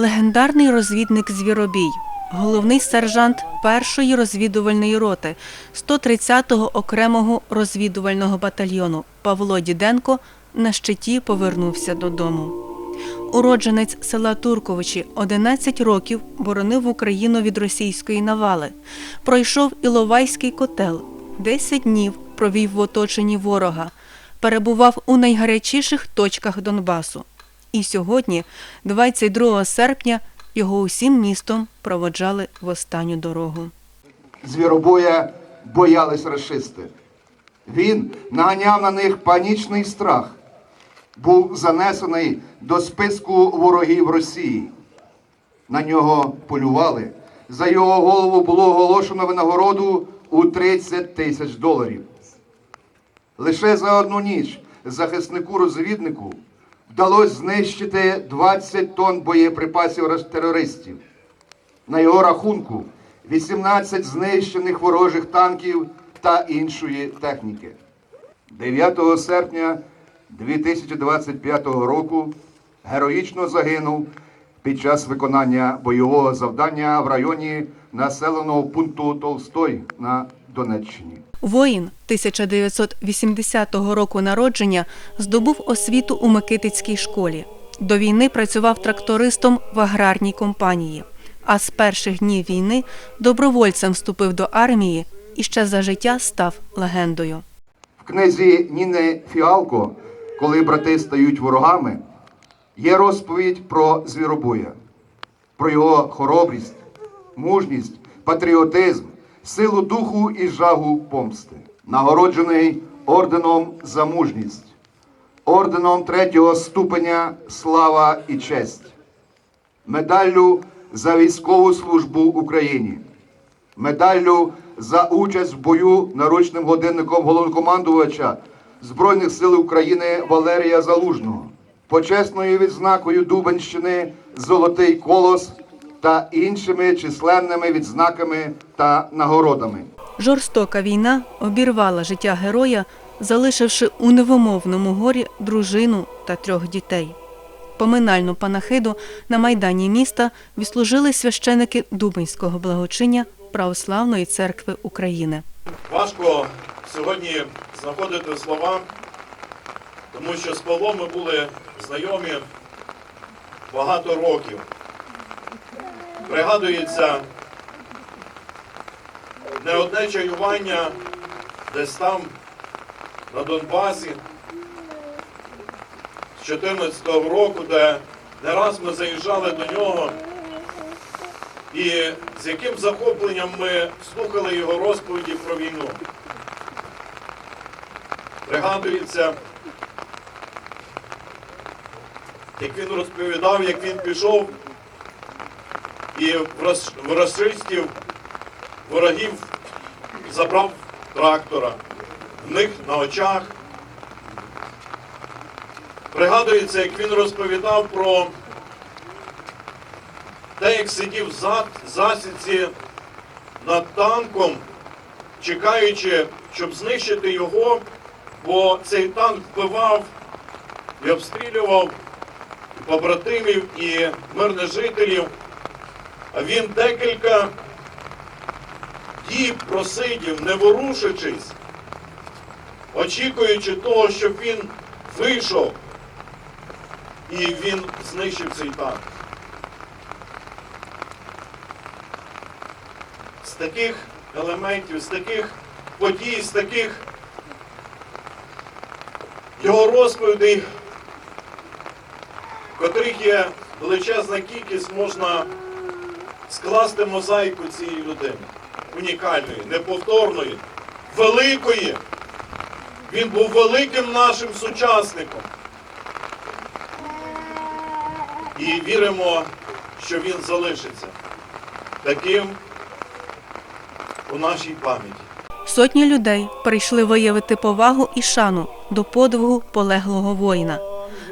легендарний розвідник Звіробій, головний сержант першої розвідувальної роти 130-го окремого розвідувального батальйону Павло Діденко на щиті повернувся додому. Уродженець села Турковичі 11 років боронив Україну від російської навали. Пройшов Іловайський котел, 10 днів провів в оточенні ворога, перебував у найгарячіших точках Донбасу. І сьогодні, 22 серпня, його усім містом проводжали в останню дорогу. Звіробоя боялись расисти. Він наганяв на них панічний страх, був занесений до списку ворогів Росії. На нього полювали. За його голову було оголошено винагороду у 30 тисяч доларів. Лише за одну ніч захиснику-розвіднику вдалося знищити 20 тонн боєприпасів терористів. На його рахунку 18 знищених ворожих танків та іншої техніки. 9 серпня 2025 року героїчно загинув під час виконання бойового завдання в районі населеного пункту Толстой на Донеччині. Воїн 1980 року народження здобув освіту у Микитицькій школі. До війни працював трактористом в аграрній компанії. А з перших днів війни добровольцем вступив до армії і ще за життя став легендою. В книзі Ніни Фіалко, коли брати стають ворогами, є розповідь про звіробоя, про його хоробрість, мужність, патріотизм, силу духу і жагу помсти, нагороджений орденом за мужність, орденом третього ступеня Слава і честь, медаллю за військову службу Україні медаллю за участь в бою наручним годинником головнокомандувача Збройних сил України Валерія Залужного, почесною відзнакою Дубенщини Золотий колос та іншими численними відзнаками та нагородами. Жорстока війна обірвала життя героя, залишивши у невимовному горі дружину та трьох дітей. Поминальну панахиду на майдані міста відслужили священики Дубинського благочиння Православної церкви України. Важко сьогодні знаходити слова, тому що з Павлом ми були знайомі багато років. Пригадується не одне чаювання десь там, на Донбасі, з 14 року, де не раз ми заїжджали до нього. І з яким захопленням ми слухали його розповіді про війну. Пригадується, як він розповідав, як він пішов і в расистів, ворогів забрав трактора, в них на очах. Пригадується, як він розповідав про те, як сидів в за- засідці над танком, чекаючи, щоб знищити його, бо цей танк вбивав і обстрілював побратимів і мирних жителів. Він декілька діб просидів, не ворушичись, очікуючи того, щоб він вийшов і він знищив цей танк. з таких елементів, з таких подій, з таких його розповідей, в котрих є величезна кількість, можна скласти мозаїку цієї людини. Унікальної, неповторної, великої. Він був великим нашим сучасником. І віримо, що він залишиться таким у нашій пам'яті. Сотні людей прийшли виявити повагу і шану до подвигу полеглого воїна.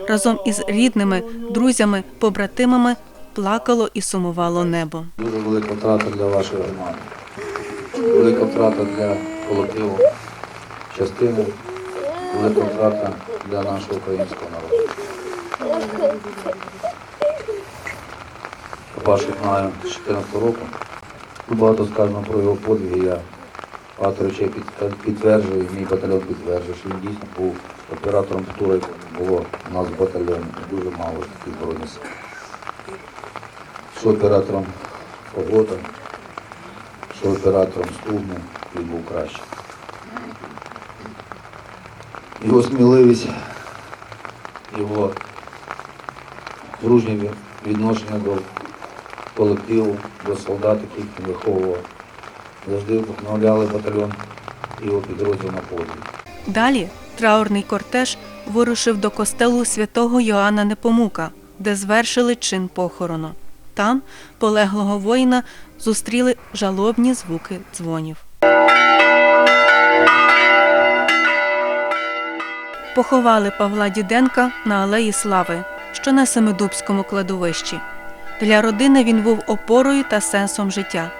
Разом із рідними, друзями, побратимами плакало і сумувало небо. Дуже велика втрата для вашої громади. Велика втрата для колективу, частини, велика втрата для нашого українського народу. Пашу знаю з 14 року. Багато сказано про його подвиги. Я багато речей під- підтверджую, мій батальйон підтверджує, що він дійсно був оператором ПТУРу, було у нас в батальйоні. Дуже мало таких збройних. Що оператором Фагота, що оператором Стугни, він був краще. Його сміливість, його дружнє відношення до колективу, до солдат, яких він виховував. Завжди вдохновляли батальйон його підрозділ на подвиг. Далі траурний кортеж вирушив до костелу святого Йоанна Непомука, де звершили чин похорону. Там полеглого воїна зустріли жалобні звуки дзвонів. Поховали Павла Діденка на Алеї Слави, що на Семидубському кладовищі. Для родини він був опорою та сенсом життя,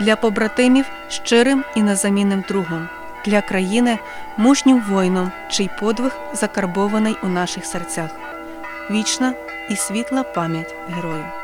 для побратимів щирим і незамінним другом, для країни мужнім воїном, чий подвиг закарбований у наших серцях. Вічна і світла пам'ять герою.